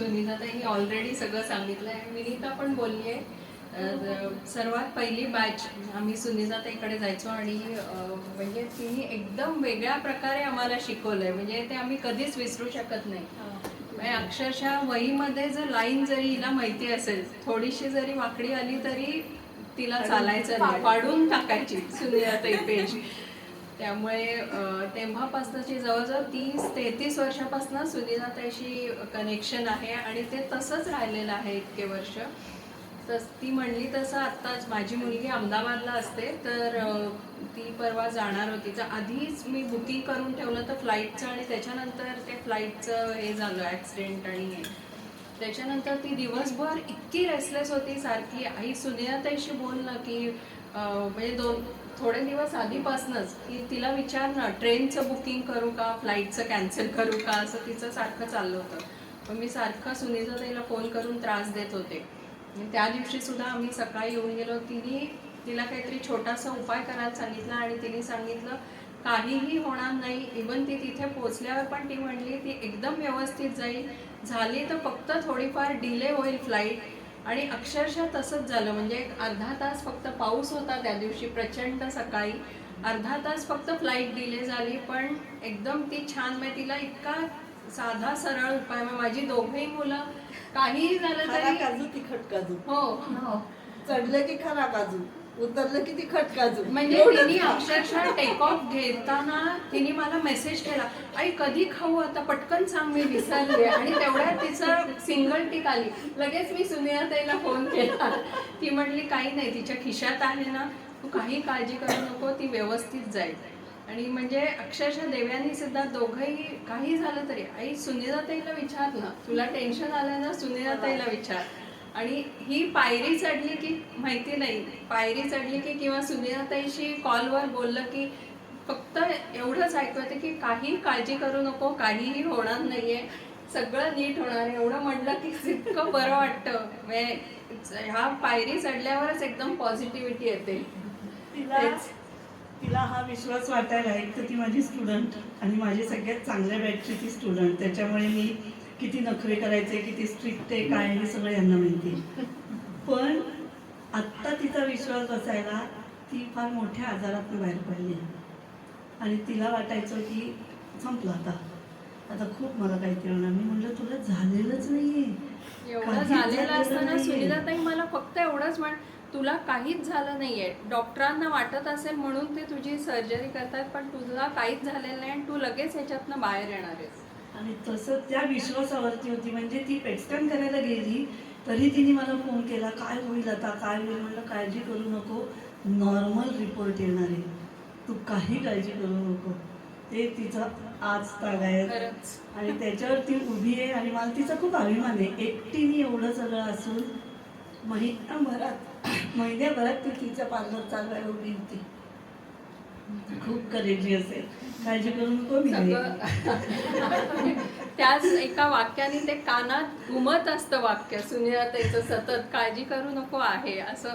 सुनीताताई already सगळं सांगितलं आहे विनीता पण बोलली आहे. सर्वात पहिली बॅच आम्ही सुनीताताईकडे जायचो आणि म्हणजे तिने एकदम वेगळ्या प्रकारे आम्हाला शिकवलंय. म्हणजे ते आम्ही कधीच विसरू शकत नाही. म्हणजे अक्षरशः वहीमध्ये जर लाईन जरी हिला माहिती असेल थोडीशी जरी वाकडी आली तरी तिला चालायचं नाही. पाडून टाकायची सुनीताताई पेज त्यामुळे तेव्हापासनं तेव्हापासूनची जवळजवळ तीस तेहतीस वर्षापासून सुनीताताईशी कनेक्शन आहे आणि ते तसंच राहिलेलं आहे इतके वर्ष. तस ती म्हणली तसं आत्ताच माझी मुलगी अहमदाबादला असते तर ती परवा जाणार होती. तर आधीच मी बुकिंग करून ठेवलं तर फ्लाईटचं आणि त्याच्यानंतर ते फ्लाईटचं हे झालं ॲक्सिडेंट आणि हे. त्याच्यानंतर ती दिवसभर इतकी रेसलेस होती सारखी. आई सुनियाताईशी बोल ना की म्हणजे दोन थोडे दिवस आधीपासूनच की तिला विचार ना ट्रेनचं बुकिंग करू का फ्लाईटचं कॅन्सल करू का असं तिचं सारखं चाललं होतं. पण मी सारखं सुनीताताईला फोन करून त्रास देत होते. त्या दिवशी सुद्धा आम्ही सकाळी येऊन गेलो तिने तिला काहीतरी छोटासा उपाय करायला सांगितला आणि तिने सांगितलं काहीही होणार नाही इवन ती तिथे पोचल्यावर पण ती म्हणली ती एकदम व्यवस्थित जाईल. झाली तर फक्त थोडीफार डिले होईल फ्लाईट आणि अक्षरशः तसंच झालं. म्हणजे एक अर्धा तास फक्त पाऊस होता त्या दिवशी प्रचंड सकाळी. अर्धा तास फक्त फ्लाईट डिले झाली पण एकदम ती छान म्हणजे तिला इतका साधा सरळ उपाय. माझी दोघेही मुलं काहीही झालं तरी काजू तिखट काजू. हो. चढलं की खरा काजू. उतरलं की तिखट काजू म्हणजे तिने. अक्षरशः टेक ऑफ घेताना तिने मला मेसेज केला आई कधी खाऊ? आता पटकन सांग मी विसरले. आणि तेवढ्यात तिचं सिंगल टिक आली. लगेच मी सुनियाताईला फोन केला. ती म्हणली काही नाही तिच्या खिशात आहे ना तू काही काळजी करू नको ती व्यवस्थित जाईल. आणि म्हणजे अक्षरशः देव्यानी सुद्धा दोघंही काही झालं तरी आई सुनीताताईला विचार ना. तुला टेन्शन आलं ना सुनीताताईला विचार. आणि ही पायरी चढली की माहिती नाही. पायरी चढली की किंवा सुनीताताईशी कॉलवर बोललं की फक्त एवढंच ऐकवते की काही काळजी करू नको काहीही होणार नाहीये. सगळं नीट होणार आहे. एवढं म्हणलं की इतकं बरं वाटतं. म्हणजे ह्या पायरी चढल्यावरच एकदम पॉझिटिव्हिटी येते. तिला. तिला हा विश्वास वाटायला एक तर ती माझी स्टुडंट आणि माझी सगळ्यात चांगल्या बॅचची ती स्टुडंट त्याच्यामुळे मी किती नखरे करायचे किती स्ट्रिक्ट आहे काय हे सगळं यांना माहिती. पण आत्ता तिचा विश्वास बसायला ती फार मोठ्या आजारातून बाहेर पडली आणि तिला वाटायचं की संपलं आता. आता खूप मला काहीतरी होणार. मी म्हटलं तुला झालेलंच नाहीये. एवढं झालेलं असताना. सुनीताताई मला फक्त एवढंच म्हण तुला काहीच झालं नाहीये. डॉक्टरांना वाटत असेल म्हणून ते तुझी सर्जरी करतात पण तुला काहीच झालेलं नाही आणि तू लगेच ह्याच्यातनं बाहेर येणार आहेस. आणि तसं त्या विश्वासावरती होती. म्हणजे ती पेटस्कॅन करायला गेली तरी तिने मला फोन केला काय होईल आता? काय होईल? म्हणलं काळजी करू नको. नॉर्मल रिपोर्ट येणार आहे. तू काही काळजी करू नको. ते तिचं आज तागायत खरंच. आणि त्याच्यावर ती उभी आहे आणि मला तिचा खूप अभिमान आहे. एकटीने एवढं सगळं असून महिनाभरात महिन्याभरात ती तिचं पार्लर चालवायला उभी होती. खूप करेजियस असेल काळजी करू नको सगळं. त्याच एका वाक्याने ते कानात घुमत असतं वाक्य. सुनीताईचं सतत काळजी करू नको आहे. असं